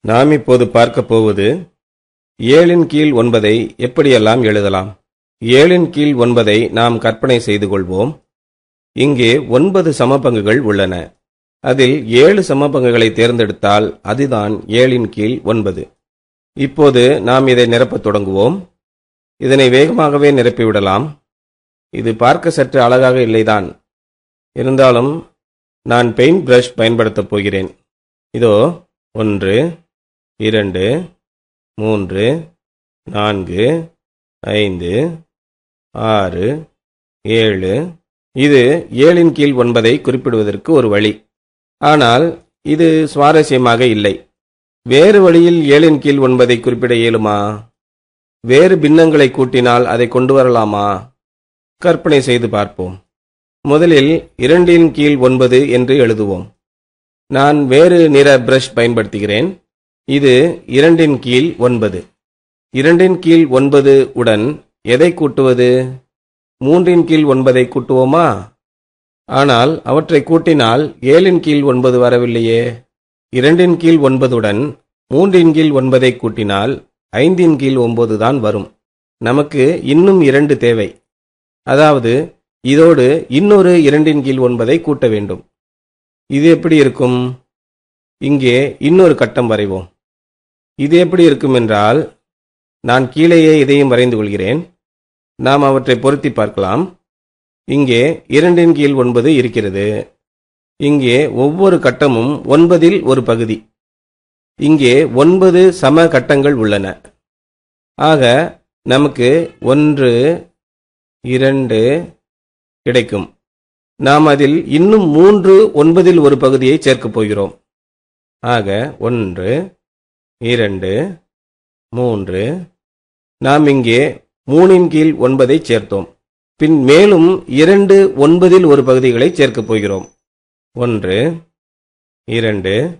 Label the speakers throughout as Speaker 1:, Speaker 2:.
Speaker 1: நாம் இப்போது பார்க்கப் போவது ஏழின் கீழ் ஒன்பதை எப்படியெல்லாம் எழுதலாம்? ஏழின் கீழ் ஒன்பதை நாம் கற்பனை செய்து கொள்வோம். இங்கே ஒன்பது சமபங்குகள் உள்ளன. அதில் ஏழு சமபங்குகளை தேர்ந்தெடுத்தால் அதுதான் ஏழின் கீழ் ஒன்பது. இப்போது நாம் இதை நிரப்பத் தொடங்குவோம். இதனை வேகமாகவே நிரப்பிவிடலாம் இது பார்க்க சற்று அழகாக இல்லைதான். இருந்தாலும் நான் பெயிண்ட் பிரஷ் பயன்படுத்தப் போகிறேன். இதோ ஒன்று இரண்டு மூன்று நான்கு ஐந்து ஆறு ஏழு. இது ஏழின் கீழ் ஒன்பதை குறிப்பிடுவதற்கு ஒரு வழி. ஆனால் இது சுவாரஸ்யமாக இல்லை. வேறு வழியில் ஏழின் கீழ் ஒன்பதை குறிப்பிட இயலுமா? வேறு பின்னங்களை கூட்டினால் அதை கொண்டு வரலாமா? கற்பனை செய்து பார்ப்போம். முதலில் இரண்டின் கீழ் ஒன்பது என்று எழுதுவோம். நான் வேறு நிற பிரஷ் பயன்படுத்துகிறேன். இது இரண்டின் கீழ் ஒன்பது. இரண்டின் கீழ் ஒன்பது உடன் எதை கூட்டுவது? மூன்றின் கீழ் ஒன்பதை கூட்டுவோமா? ஆனால் அவற்றை கூட்டினால் ஏழின் கீழ் ஒன்பது வரவில்லையே. இரண்டின் கீழ் ஒன்பதுடன் மூன்றின் கீழ் ஒன்பதை கூட்டினால் ஐந்தின் கீழ் ஒன்பது தான் வரும். நமக்கு இன்னும் இரண்டு தேவை. அதாவது இதோடு இன்னொரு இரண்டின் கீழ் ஒன்பதை கூட்ட வேண்டும். இது எப்படி இருக்கும்? இங்கே இன்னொரு கட்டம் வரைவோம். இது எப்படி இருக்கும் என்றால் நான் கீழேயே இதையும் வரைந்து கொள்கிறேன். நாம் அவற்றை பொருத்தி பார்க்கலாம். இங்கே இரண்டின் கீழ் ஒன்பது இருக்கிறது. இங்கே ஒவ்வொரு கட்டமும் ஒன்பதில் ஒரு பகுதி. இங்கே ஒன்பது சம கட்டங்கள் உள்ளன. ஆக நமக்கு ஒன்று இரண்டு கிடைக்கும். நாம் அதில் இன்னும் மூன்று ஒன்பதில் ஒரு பகுதியை சேர்க்கப் போகிறோம். ஆக ஒன்று இரண்டு மூன்று நாம் இங்கே மூணின் கீழ் ஒன்பதை சேர்த்தோம். பின் மேலும் இரண்டு ஒன்பதில் ஒரு பகுதிகளை சேர்க்கப் போகிறோம். ஒன்று இரண்டு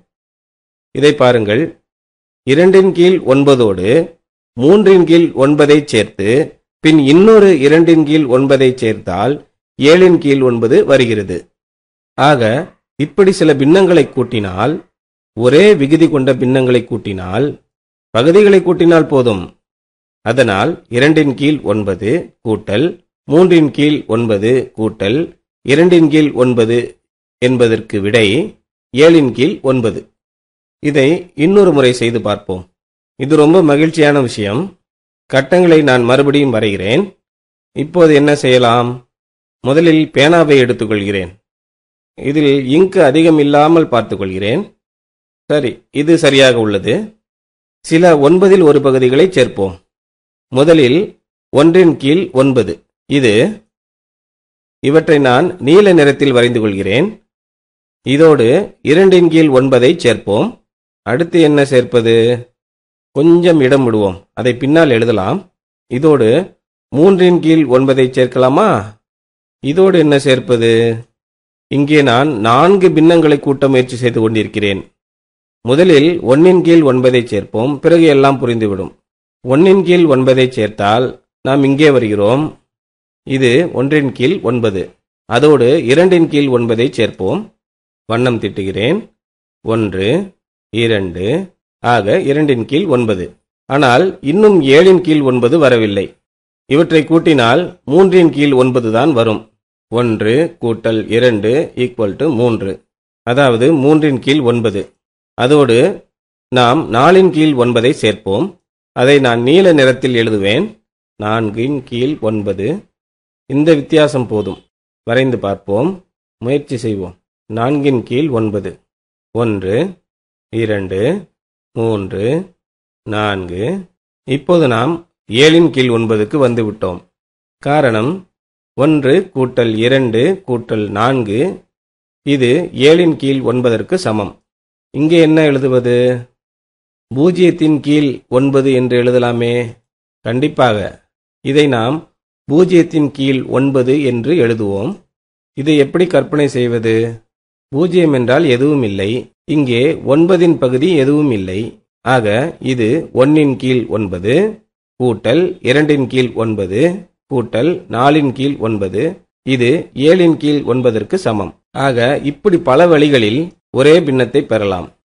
Speaker 1: இதை பாருங்கள். இரண்டின் கீழ் ஒன்பதோடு மூன்றின் கீழ் ஒன்பதை சேர்த்து பின் இன்னொரு இரண்டின் கீழ் ஒன்பதை சேர்த்தால் ஏழின் கீழ் ஒன்பது வருகிறது. ஆக இப்படி சில பின்னங்களை கூட்டினால் ஒரே விகுதி கொண்ட பின்னங்களை கூட்டினால் பகுதிகளை கூட்டினால் போதும். அதனால் இரண்டின் கீழ் ஒன்பது கூட்டல் மூன்றின் கீழ் ஒன்பது கூட்டல் இரண்டின் கீழ் ஒன்பது என்பதற்கு விடை ஏழின் கீழ் ஒன்பது. இதை இன்னொரு முறை செய்து பார்ப்போம். இது ரொம்ப மகிழ்ச்சியான விஷயம். கட்டங்களை நான் மறுபடியும் வரைகிறேன். இப்போது என்ன செய்யலாம்? முதலில் பேனாவை எடுத்துக்கொள்கிறேன். இதில் இங்கு அதிகம் இல்லாமல் பார்த்துக்கொள்கிறேன். சரி இது சரியாக உள்ளது. சில ஒன்பதில் ஒரு பகுதிகளை சேர்ப்போம். முதலில் ஒன்றின் கீழ் ஒன்பது. இது இவற்றை நான் நீல நிறத்தில் வரைந்து கொள்கிறேன். இதோடு இரண்டின் கீழ் ஒன்பதை சேர்ப்போம். அடுத்து என்ன சேர்ப்பது? கொஞ்சம் இடம் விடுவோம். அதை பின்னால் எழுதலாம். இதோடு மூன்றின் கீழ் ஒன்பதை சேர்க்கலாமா? இதோடு என்ன சேர்ப்பது? இங்கே நான் நான்கு பின்னங்களை கூட்ட முயற்சி செய்து கொண்டிருக்கிறேன். முதலில் ஒன்னின் கீழ் ஒன்பதை சேர்ப்போம் பிறகு எல்லாம் புரிந்துவிடும். ஒன்னின் கீழ் ஒன்பதை சேர்த்தால் நாம் இங்கே வருகிறோம். இது ஒன்றின் கீழ் ஒன்பது. அதோடு இரண்டின் கீழ் ஒன்பதை சேர்ப்போம். வண்ணம் திட்டுகிறேன். ஒன்று இரண்டு ஆக இரண்டின் கீழ் ஒன்பது. ஆனால் இன்னும் ஏழின் கீழ் ஒன்பது வரவில்லை. இவற்றை கூட்டினால் மூன்றின் கீழ் ஒன்பது தான் வரும். ஒன்று கூட்டல் இரண்டு ஈக்குவல் டு மூன்று. அதாவது மூன்றின் கீழ் ஒன்பது. அதோடு நாம் நாலின் கீழ் ஒன்பதை சேர்ப்போம். அதை நான் நீல நிறத்தில் எழுதுவேன். நான்கின் கீழ் ஒன்பது. இந்த வித்தியாசம் போதும். வரைந்து பார்ப்போம். முயற்சி செய்வோம். நான்கின் கீழ் ஒன்பது. ஒன்று இரண்டு மூன்று நான்கு. இப்போது நாம் ஏழின் கீழ் ஒன்பதுக்கு வந்துவிட்டோம் காரணம் ஒன்று கூட்டல் இரண்டு கூட்டல் நான்கு. இது ஏழின் கீழ் ஒன்பதற்கு சமம். இங்கே என்ன எழுதுவது? பூஜ்ஜியத்தின் கீழ் ஒன்பது என்று எழுதலாமே. கண்டிப்பாக இதை நாம் பூஜ்ஜியத்தின் கீழ் ஒன்பது என்று எழுதுவோம். இதை எப்படி கற்பனை செய்வது? பூஜ்ஜியம் என்றால் எதுவும் இல்லை. இங்கே ஒன்பதின் பகுதி எதுவும் இல்லை. ஆக இது ஒன்னின் கீழ் ஒன்பது கூட்டல் இரண்டின் கீழ் ஒன்பது கூட்டல் நாலின் கீழ் ஒன்பது இது ஏழின் கீழ் ஒன்பதற்கு சமம். ஆக இப்படி பல வழிகளில் ஒரே பின்னத்தை பெறலாம்.